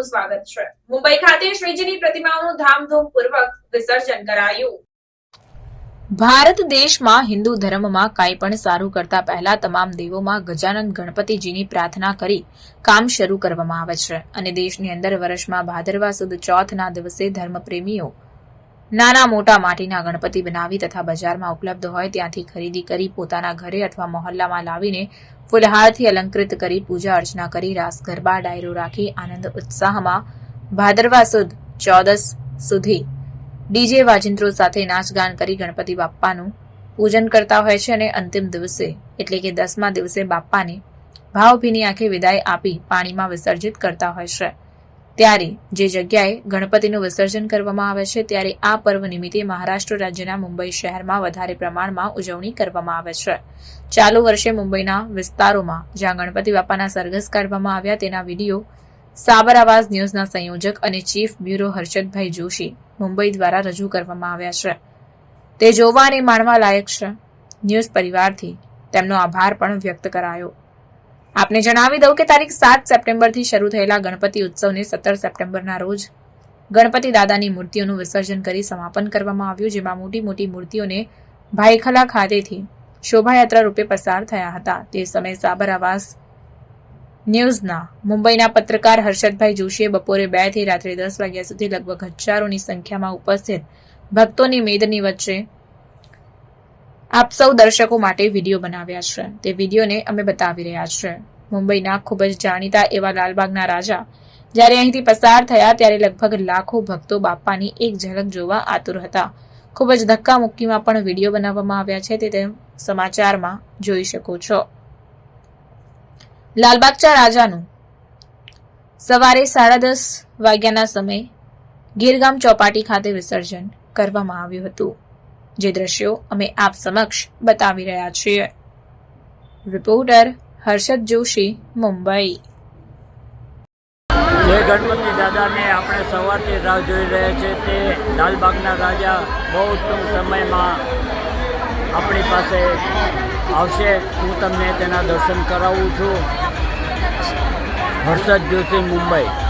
આપનું સ્વાગત છે. મુંબઈ ખાતે શ્રીજીની પ્રતિમાઓનું ધામધૂમપૂર્વક વિસર્જન કરાયું. ભારત દેશમાં હિન્દુ ધર્મમાં કાંઈ પણ સારું કરતા પહેલા તમામ દેવોમાં ગજાનન ગણપતિજીની પ્રાર્થના કરી કામ શરૂ કરવામાં આવે છે. અને દેશની અંદર વર્ષમાં ભાદરવા સુદ ચોથના દિવસે ધર્મપ્રેમીઓ નાના મોટા માટીના ગણપતિ બનાવી તથા બજારમાં ઉપલબ્ધ હોય ત્યાંથી ખરીદી કરી પોતાના ઘરે અથવા મહોલ્લામાં લાવીને ફુલહારથી અલંકૃત કરી પૂજા અર્ચના કરી રાસ, ગરબા, ડાયરો રાખી આનંદ, ઉત્સાહમાં ભાદરવા સુદ ચોદસ સુધી ડીજે વાજિંત્રો સાથે નાચગાન કરી ગણપતિ બાપ્પાનું પૂજન કરતા હોય છે અને અંતિમ દિવસે, એટલે કે દસમા દિવસે બાપ્પાને ભાવભીની આંખે વિદાય આપી પાણીમાં વિસર્જિત કરતા હોય છે. ત્યારે જે જગ્યાએ ગણપતિનું વિસર્જન કરવામાં આવે છે, ત્યારે આ પર્વ નિમિત્તે મહારાષ્ટ્ર રાજ્યના મુંબઈ શહેરમાં વધારે પ્રમાણમાં ઉજવણી કરવામાં આવે છે. ચાલુ વર્ષે મુંબઈના વિસ્તારોમાં જ્યાં ગણપતિ બાપાના સરઘસ કાઢવામાં આવ્યા તેના વીડિયો સાબર આવાઝ ન્યૂઝના સંયોજક અને ચીફ બ્યુરો હર્ષદભાઈ જોશી મુંબઈ દ્વારા રજૂ કરવામાં આવ્યા છે. તે જોવા અને માણવા લાયક છે. ન્યૂઝ પરિવારથી તેમનો આભાર પણ વ્યક્ત કરાયો. આપને જણાવી દઉં કે તારીખ સાત સપ્ટેમ્બરથી શરૂ થયેલા ગણપતિ ઉત્સવને સત્તર સપ્ટેમ્બરના રોજ ગણપતિ દાદાની મૂર્તિઓનું વિસર્જન કરી સમાપન કરવામાં આવ્યું, જેમાં મોટી મોટી મૂર્તિઓને ભાઈખલા ખાતેથી શોભાયાત્રા રૂપે પસાર થયા હતા. તે સમયે સાબર આવાસ ન્યૂઝના મુંબઈના પત્રકાર હર્ષદભાઈ જોશીએ બપોરે બેથી રાત્રે દસ વાગ્યા સુધી લગભગ હજારોની સંખ્યામાં ઉપસ્થિત ભક્તોની મેદની વચ્ચે આપ સૌ દર્શકો માટે વીડિયો બનાવ્યા છે. તે વિડીયોને અમે બતાવી રહ્યા છે. મુંબઈના ખૂબ જ જાણીતા એવા લાલબાગના રાજા, જ્યારે અહીંથી પસાર થયા ત્યારે લગભગ લાખો ભક્તો બાપ્પાની એક ઝલક જોવા આતુર હતા. ખૂબ જ ધક્કા મુક્કીમાં પણ વીડિયો બનાવવામાં આવ્યા છે, તે સમાચારમાં જોઈ શકો છો. લાલબાગચા રાજાનું સવારે સાડા દસ વાગ્યાના સમયે ગીરગામ ચોપાટી ખાતે વિસર્જન કરવામાં આવ્યું હતું. જે દ્રશ્યો અમે આપ સમક્ષ બતાવી રહ્યા છીએ. રિપોર્ટર હર્ષદ જોશી, મુંબઈ. જે ગણપતિ દાદાને આપણે સવારથી રાહ જોઈ રહ્યા છે તે લાલબાગના રાજા બહુ ટૂંક સમયમાં આપણી પાસે આવશે. હું તમને તેના દર્શન કરાવું છું. હર્ષદ જોશી, મુંબઈ.